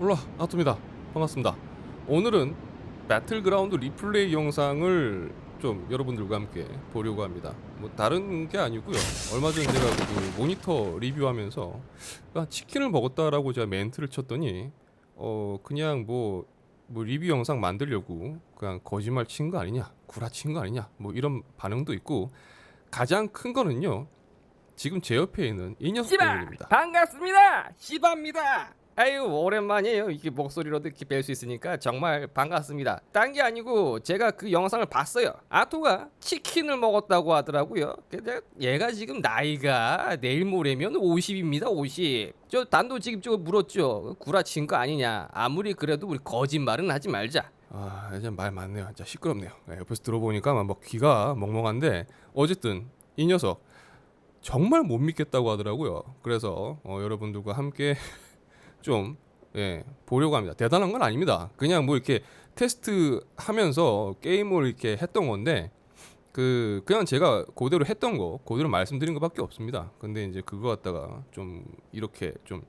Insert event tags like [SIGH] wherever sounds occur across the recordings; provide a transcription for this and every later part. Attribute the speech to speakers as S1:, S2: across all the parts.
S1: 올라 아토입니다. 반갑습니다. 오늘은 배틀그라운드 리플레이 영상을 좀 여러분들과 함께 보려고 합니다. 뭐 다른 게 아니고요. 얼마 전에 제가 그 모니터 리뷰하면서 아, 치킨을 먹었다라고 제가 멘트를 쳤더니 어 그냥 뭐, 뭐 리뷰 영상 만들려고 그냥 거짓말 친 거 아니냐 구라친 거 아니냐 뭐 이런 반응도 있고 가장 큰 거는요 지금 제 옆에 있는 이 녀석
S2: 씨바
S1: 때문입니다.
S2: 반갑습니다! 시바입니다 아유 오랜만이에요. 이렇게 목소리로도 이렇게 뵐 수 있으니까 정말 반갑습니다. 딴 게 아니고 제가 그 영상을 봤어요. 아토가 치킨을 먹었다고 하더라고요. 근데 얘가 지금 나이가 내일 모레면 50입니다 50 저 단도 지금 저 물었죠. 구라친 거 아니냐. 아무리 그래도 우리 거짓말은 하지 말자.
S1: 아, 이제 말 많네요. 진짜 시끄럽네요. 네, 옆에서 들어보니까 막뭐 귀가 멍멍한데 어쨌든 이 녀석 정말 못 믿겠다고 하더라고요. 그래서 어, 여러분들과 함께 좀 예, 보려고 합니다. 대단한 건 아닙니다. 그냥 뭐 이렇게 테스트 하면서 게임을 이렇게 했던 건데 그 그냥 제가 그대로 했던 거 그대로 말씀드린 것밖에 없습니다. 근데 이제 그거 갖다가 좀 이렇게 좀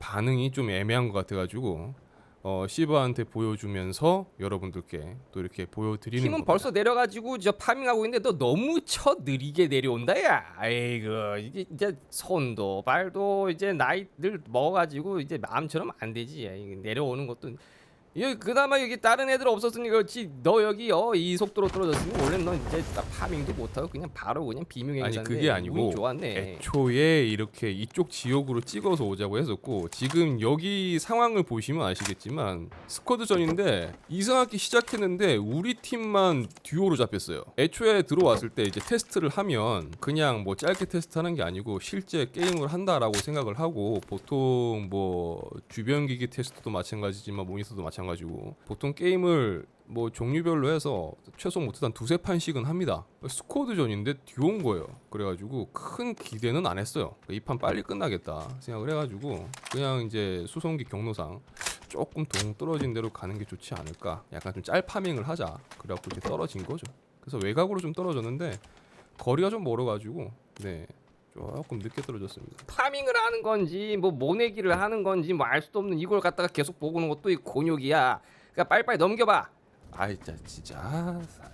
S1: 반응이 좀 애매한 것 같아가지고 어, 시바한테 보여주면서 여러분들께 또 이렇게 보여드리는
S2: 팀은
S1: 겁니다.
S2: 벌써 내려가지고 저 파밍하고 있는데 너 너무 쳐 느리게 내려온다 야. 아이고 이게 이제 손도 발도 이제 나이들 먹어가지고 이제 마음처럼 안 되지. 내려오는 것도 여기 그나마 여기 다른 애들 없었으니 그렇지. 너 여기 어 이 속도로 떨어졌으면 원래 너 이제 딱 파밍도 못하고 그냥 바로 그냥 비명행사인데
S1: 아니 그게 아니고
S2: 좋았네
S1: 애초에 이렇게 이쪽 지역으로 찍어서 오자고 했었고 지금 여기 상황을 보시면 아시겠지만 스쿼드전인데 이상하게 시작했는데 우리 팀만 듀오로 잡혔어요. 애초에 들어왔을 때 이제 테스트를 하면 그냥 뭐 짧게 테스트하는 게 아니고 실제 게임을 한다라고 생각을 하고 보통 뭐 주변 기기 테스트도 마찬가지지만 모니터도 마찬가지고 보통 게임을 뭐 종류별로 해서 최소 못해도 한 두세 판씩은 합니다. 스쿼드전인데 듀오인 거예요. 그래가지고 큰 기대는 안 했어요. 이 판 빨리 끝나겠다 생각을 해가지고 그냥 이제 수송기 경로상 조금 동 떨어진 대로 가는 게 좋지 않을까. 약간 좀 짤파밍을 하자. 그래갖고 이렇게 떨어진 거죠. 그래서 외곽으로 좀 떨어졌는데 거리가 좀 멀어가지고 네 조금 늦게 떨어졌습니다.
S2: 파밍을 하는 건지 뭐 모내기를 하는 건지 뭐 알 수도 없는 이걸 갖다가 계속 보고 오는 것도 이 곤욕이야 그러니까 빨리빨리 넘겨봐
S1: 아이 진짜 진짜 아, 사-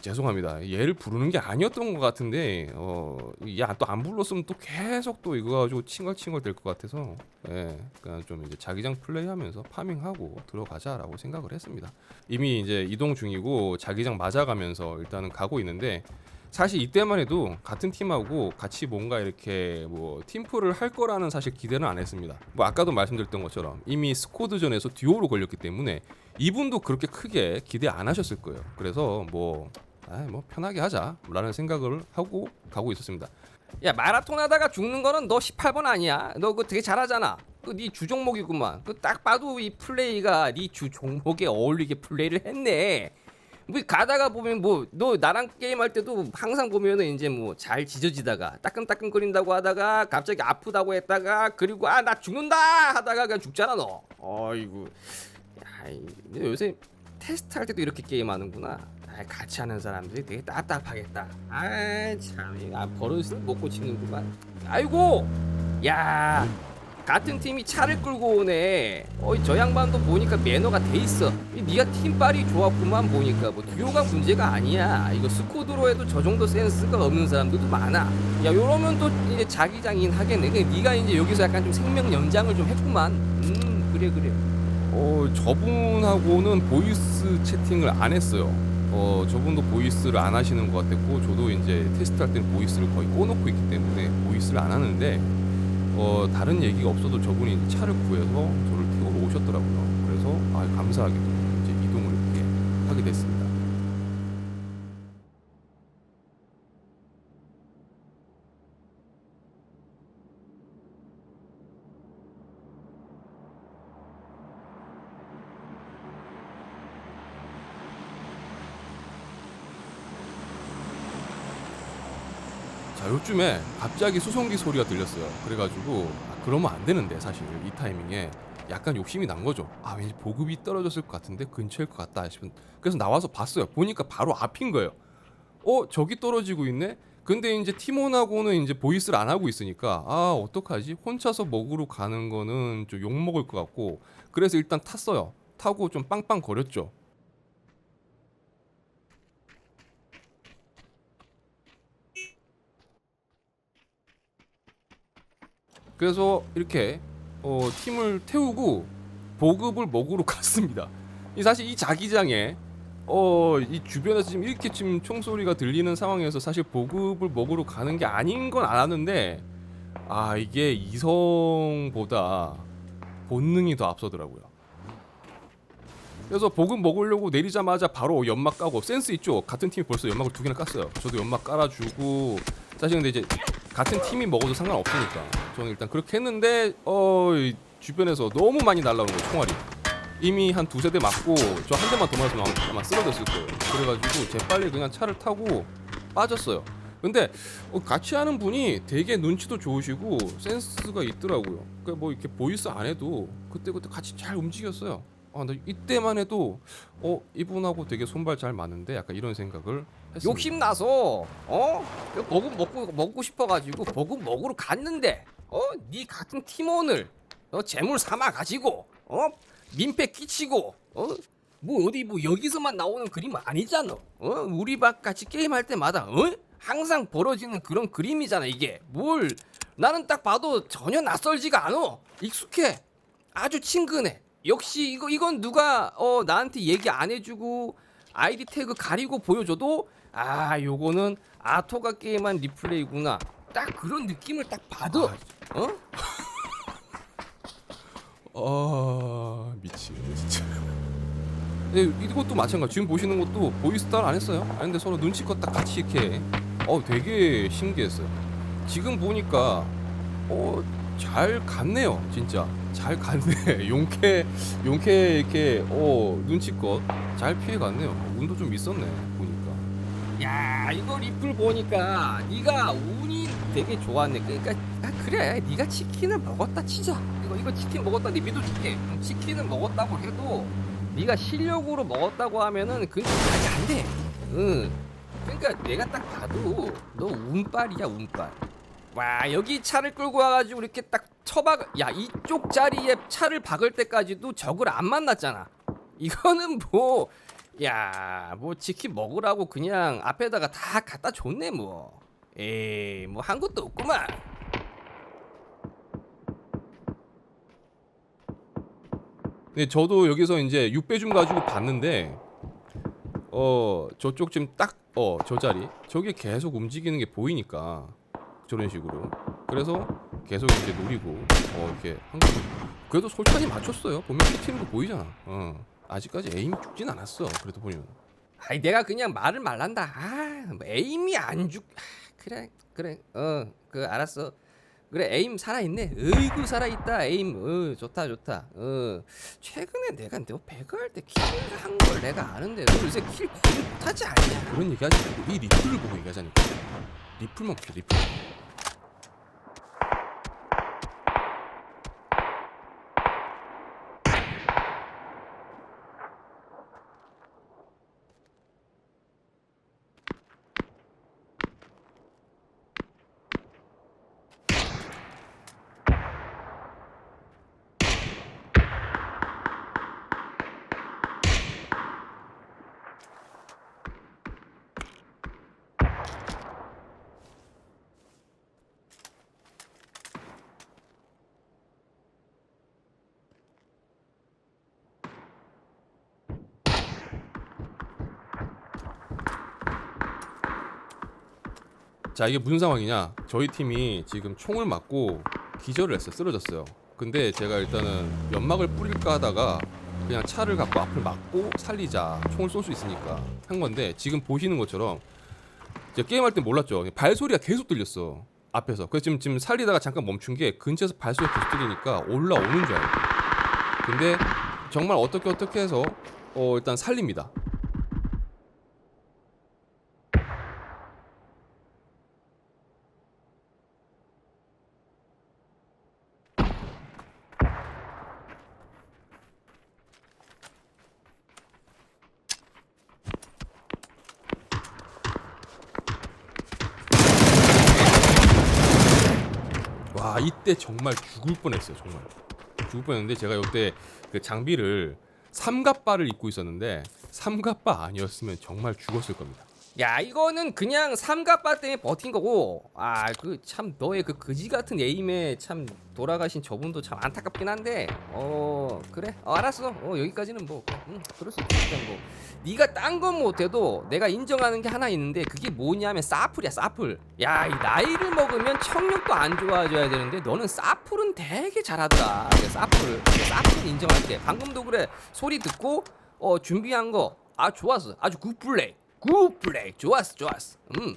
S1: 죄송합니다. 얘를 부르는 게 아니었던 것 같은데 어야또 안 불렀으면 또 계속 또 이거 가지고 칭얼칭얼 될 것 같아서 예 그냥 좀 이제 자기장 플레이하면서 파밍하고 들어가자라고 생각을 했습니다. 이미 이제 이동 중이고 자기장 맞아가면서 일단은 가고 있는데 사실 이때만 해도 같은 팀하고 같이 뭔가 이렇게 뭐 팀플을 할 거라는 사실 기대는 안 했습니다. 뭐 아까도 말씀드렸던 것처럼 이미 스쿼드전에서 듀오로 걸렸기 때문에 이분도 그렇게 크게 기대 안 하셨을 거예요. 그래서 뭐, 아, 뭐 편하게 하자라는 생각을 하고 가고 있었습니다.
S2: 야 마라톤 하다가 죽는 거는 너 18번 아니야. 너 그거 되게 잘하잖아. 그네주 종목이구만. 그 딱 봐도 이 플레이가 네 주 종목에 어울리게 플레이를 했네. 뭐 가다가 보면 뭐 너 나랑 게임할 때도 항상 보면은 이제 뭐 잘 지져지다가 따끔따끔 거린다고 하다가 갑자기 아프다고 했다가 그리고 아 나 죽는다 하다가 그냥 죽잖아 너. 어이구 야, 이- 근데 요새 테스트 할 때도 이렇게 게임하는구나. 아, 같이 하는 사람들이 되게 답답하겠다. 아 참, 아, 버릇을 못 고치는구만. 아이고, 야, 같은 팀이 차를 끌고 오네. 어이 저 양반도 보니까 매너가 돼 있어. 이 네가 팀빨이 좋았구만 보니까 뭐 듀오가 문제가 아니야. 이거 스쿼드로 해도 저 정도 센스가 없는 사람들도 많아. 야, 요러면 또 이제 자기장인 하겠네. 그 네가 이제 여기서 약간 좀 생명 연장을 좀 했구만. 음, 그래 그래.
S1: 어, 저분하고는 보이스 채팅을 안 했어요. 어, 저분도 보이스를 안 하시는 것 같았고, 저도 이제 테스트할 때는 보이스를 거의 꺼놓고 있기 때문에 보이스를 안 하는데, 어, 다른 얘기가 없어도 저분이 차를 구해서 저를 태우러 오셨더라고요. 그래서 아, 감사하게도 이제 이동을 이렇게 하게 됐습니다. 자, 요즘에 갑자기 수송기 소리가 들렸어요. 그래가지고 아, 그러면 안 되는데 사실 이 타이밍에 약간 욕심이 난 거죠. 아 왠지 보급이 떨어졌을 것 같은데 근처일 것 같다 싶은. 그래서 나와서 봤어요. 보니까 바로 앞인 거예요. 어 저기 떨어지고 있네. 근데 이제 팀원하고는 이제 보이스를 안 하고 있으니까 아 어떡하지 혼자서 먹으러 가는 거는 좀 욕 먹을 것 같고 그래서 일단 탔어요 타고 좀 빵빵 거렸죠 그래서 이렇게 어, 팀을 태우고 보급을 먹으러 [LAUGHS] 갔습니다. 이 사실 이 자기장에 어, 이 주변에서 지금 이렇게 지금 총소리가 들리는 상황에서 사실 보급을 먹으러 가는 게 아닌 건 알았는데 아 이게 이성보다 본능이 더 앞서더라고요. 그래서 보급 먹으려고 내리자마자 바로 연막 까고 센스 있죠. 같은 팀이 벌써 연막을 두 개나 깠어요. 저도 연막 깔아주고 사실 근데 이제 같은 팀이 먹어도 상관없으니까. 저는 일단 그렇게 했는데 어이 주변에서 너무 많이 날라오는 거예요 총알이. 이미 한 두세 대 맞고 저 한 대만 더 맞으면 아마- 아마 쓰러졌을 거예요. 그래가지고 재빨리 그냥 차를 타고 빠졌어요. 근데 어, 같이 하는 분이 되게 눈치도 좋으시고 센스가 있더라고요. 그러니까 뭐 이렇게 보이스 안 해도 그때그때 같이 잘 움직였어요. 아, 나 이때만 해도 어 이분하고 되게 손발 잘 맞는데? 약간 이런 생각을
S2: 욕심 나서 어? 그 보급 먹고 먹고 싶어가지고 보급 먹으러 갔는데 어네 같은 팀원을 너 재물 삼아 가지고 어? 민폐 끼치고 어뭐 어디 뭐 여기서만 나오는 그림 아니잖아. 어? 우리 박 같이 게임할 때마다 어? 항상 벌어지는 그런 그림이잖아 이게. 뭘 나는 딱 봐도 전혀 낯설지가 않어 익숙해. 아주 친근해. 역시 이거 이건 누가 어 나한테 얘기 안 해주고 아이디 태그 가리고 보여줘도 아 요거는 아토가 게임한 리플레이구나 딱 그런 느낌을 딱 받아 어
S1: 아 [LAUGHS] 미치겠네 진짜. 네, 이것도 마찬가지. 지금 보시는 것도 보이스 따라 안 했어요. 아니 근데 서로 눈치껏 딱 같이 이렇게. 어 되게 신기했어요. 지금 보니까 어잘 갔네요 진짜 잘 갔네. [LAUGHS] 용케 용케 이렇게 어 눈치껏 잘 피해 갔네요. 운도 좀 있었네 보니까.
S2: 야 이거 리플 보니까 네가 운이 되게 좋았네. 그러니까 아, 그래 네가 치킨을 먹었다 치자. 이거 이거 치킨 먹었다 네 믿어줄게. 음, 치킨을 먹었다고 해도 네가 실력으로 먹었다고 하면은 그건 말이 안 돼. 응. 그러니까 내가 딱 봐도 너 운빨이야 운빨. 와 여기 차를 끌고 와가지고 이렇게 딱 처박 야 이쪽 자리에 차를 박을 때까지도 적을 안 만났잖아. 이거는 뭐 야, 뭐 치킨 먹으라고 그냥 앞에다가 다 갖다 줬네 뭐. 에이, 뭐 한 것도 없구만.
S1: 네, 저도 여기서 이제 6배 좀 가지고 봤는데 어 저쪽 지금 딱 어 저 자리 저게 계속 움직이는 게 보이니까 저런 식으로 그래서 계속 이제 노리고 어 이렇게 한 거. 그래도 솔찬히 맞췄어요. 보면 튀는 거 보이잖아. 어 아직까지 에임 죽진 않았어. 그래도 보면
S2: 아이 내가 그냥 말을 말란다. 아, 뭐 에임이 안 죽. 아, 그래, 그래. 어, 그 알았어. 그래 에임 살아 있네. 어이구 살아 있다 에임. 어 좋다 좋다. 어 최근에 내가 너 배그 할 때 킬을 한 걸 내가 아는데 너 요새 킬 거의 못하지 않냐?
S1: 그런 얘기하지 말고 이 리플을 보고 얘기하자니까. 리플만 보자 리플. 자 이게 무슨 상황이냐? 저희 팀이 지금 총을 맞고 기절을 했어요. 쓰러졌어요. 근데 제가 일단은 연막을 뿌릴까 하다가 그냥 차를 갖고 앞을 막고 살리자. 총을 쏠 수 있으니까 한 건데 지금 보시는 것처럼 제가 게임할 때 몰랐죠. 발소리가 계속 들렸어 앞에서. 그래서 지금, 지금 살리다가 잠깐 멈춘 게 근처에서 발소리가 계속 들리니까 올라오는 줄 알고. 근데 정말 어떻게 어떻게 해서 어 일단 살립니다 이때 정말 죽을 뻔했어요 정말. 죽을 뻔했는데 제가 이때 그 장비를 삼갑바를 입고 있었는데 삼갑바 아니었으면 정말 죽었을 겁니다
S2: 야 이거는 그냥 삼갑바 때문에 버틴 거고. 아 그 참 너의 그 그지 같은 에임에 참 돌아가신 저분도 참 안타깝긴 한데. 어 그래. 어, 알았어. 어 여기까지는 뭐. 응, 그럴 수 있겠다 뭐. 네가 딴 건 못해도 내가 인정하는 게 하나 있는데 그게 뭐냐면 사플이야 사플. 야이 나이를 먹으면 청력도 안 좋아져야 되는데 너는 사플은 되게 잘하더라 사플 사플 인정할게. 방금도 그래. 소리 듣고 어 준비한 거. 아 좋았어. 아주 굿 플레이 굿 플레이 좋았어 좋았어. 음.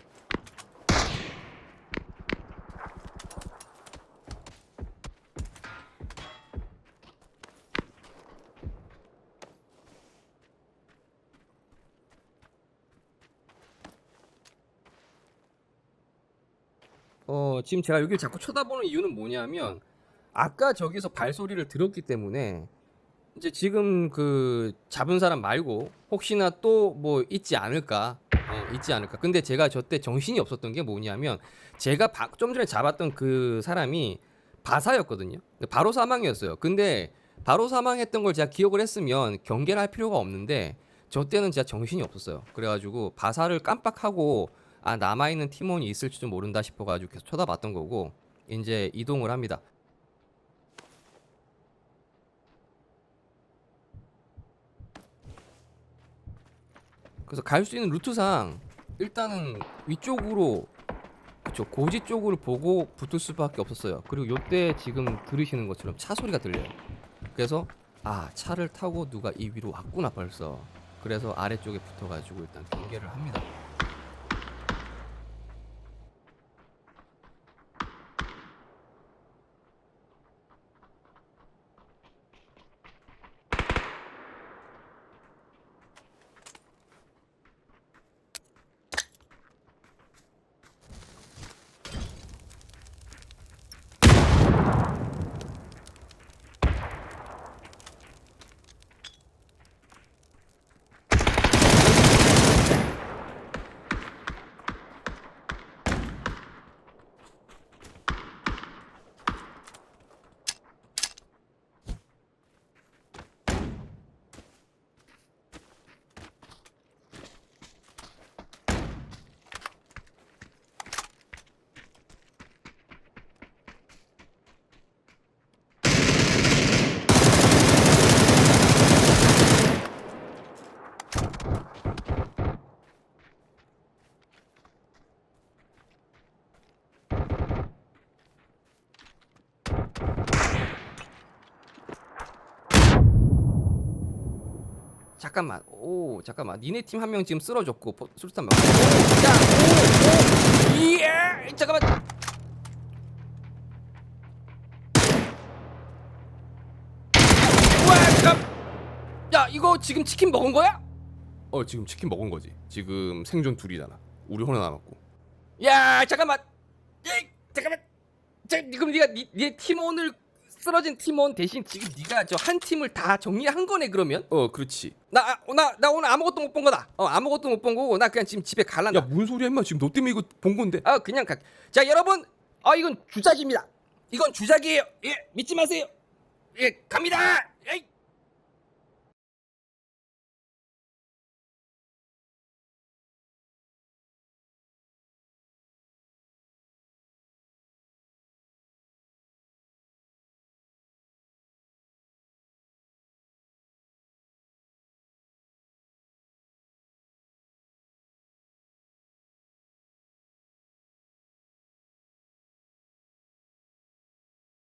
S2: 어, 지금 제가 여기를 자꾸 쳐다보는 이유는 뭐냐면 아까 저기서 발소리를 들었기 때문에 이제 지금 그 잡은 사람 말고 혹시나 또 뭐 있지 않을까? 어, 있지 않을까? 근데 제가 저 때 정신이 없었던 게 뭐냐면 제가 바- 좀 전에 잡았던 그 사람이 바사였거든요. 바로 사망이었어요. 근데 바로 사망했던 걸 제가 기억을 했으면 경계를 할 필요가 없는데 저 때는 진짜 정신이 없었어요. 그래가지고 바사를 깜빡하고 아 남아 있는 팀원이 있을지도 모른다 싶어가지고 계속 쳐다봤던 거고 이제 이동을 합니다. 그래서 갈 수 있는 루트상 일단은 위쪽으로 그쵸 고지 쪽을 보고 붙을 수밖에 없었어요. 그리고 요때 지금 들으시는 것처럼 차 소리가 들려요. 그래서 아 차를 타고 누가 이 위로 왔구나 벌써. 그래서 아래쪽에 붙어가지고 일단 경계를 합니다. 잠깐만. 오, 잠깐만. 니네 팀 한 명 지금 쓰러졌고 포- 수류탄 막. 오, 야, 오, 오. 예. 잠깐만. 야, 이거 지금 치킨 먹은 거야?
S1: 어 지금 치킨 먹은 거지 지금 생존 둘이잖아 우리 하나 남았고
S2: 야, 잠깐만. 예, 잠깐만. 자, 그럼 네가 니, 네 팀원을 쓰러진 팀원 대신 지금 네가 저 한 팀을 다 정리한 거네 그러면?
S1: 어 그렇지
S2: 나, 아, 나, 나 오늘 아무것도 못 본 거다. 어, 아무것도 못 본 거고, 나 그냥 지금 집에 갈란다.
S1: 야뭔 소리야 임마 지금 너 때문에 이거 본 건데
S2: 아, 그냥 가. 자, 여러분, 아, 이건 주작입니다. 이건 주작이에요. 예, 믿지 마세요. 예, 갑니다.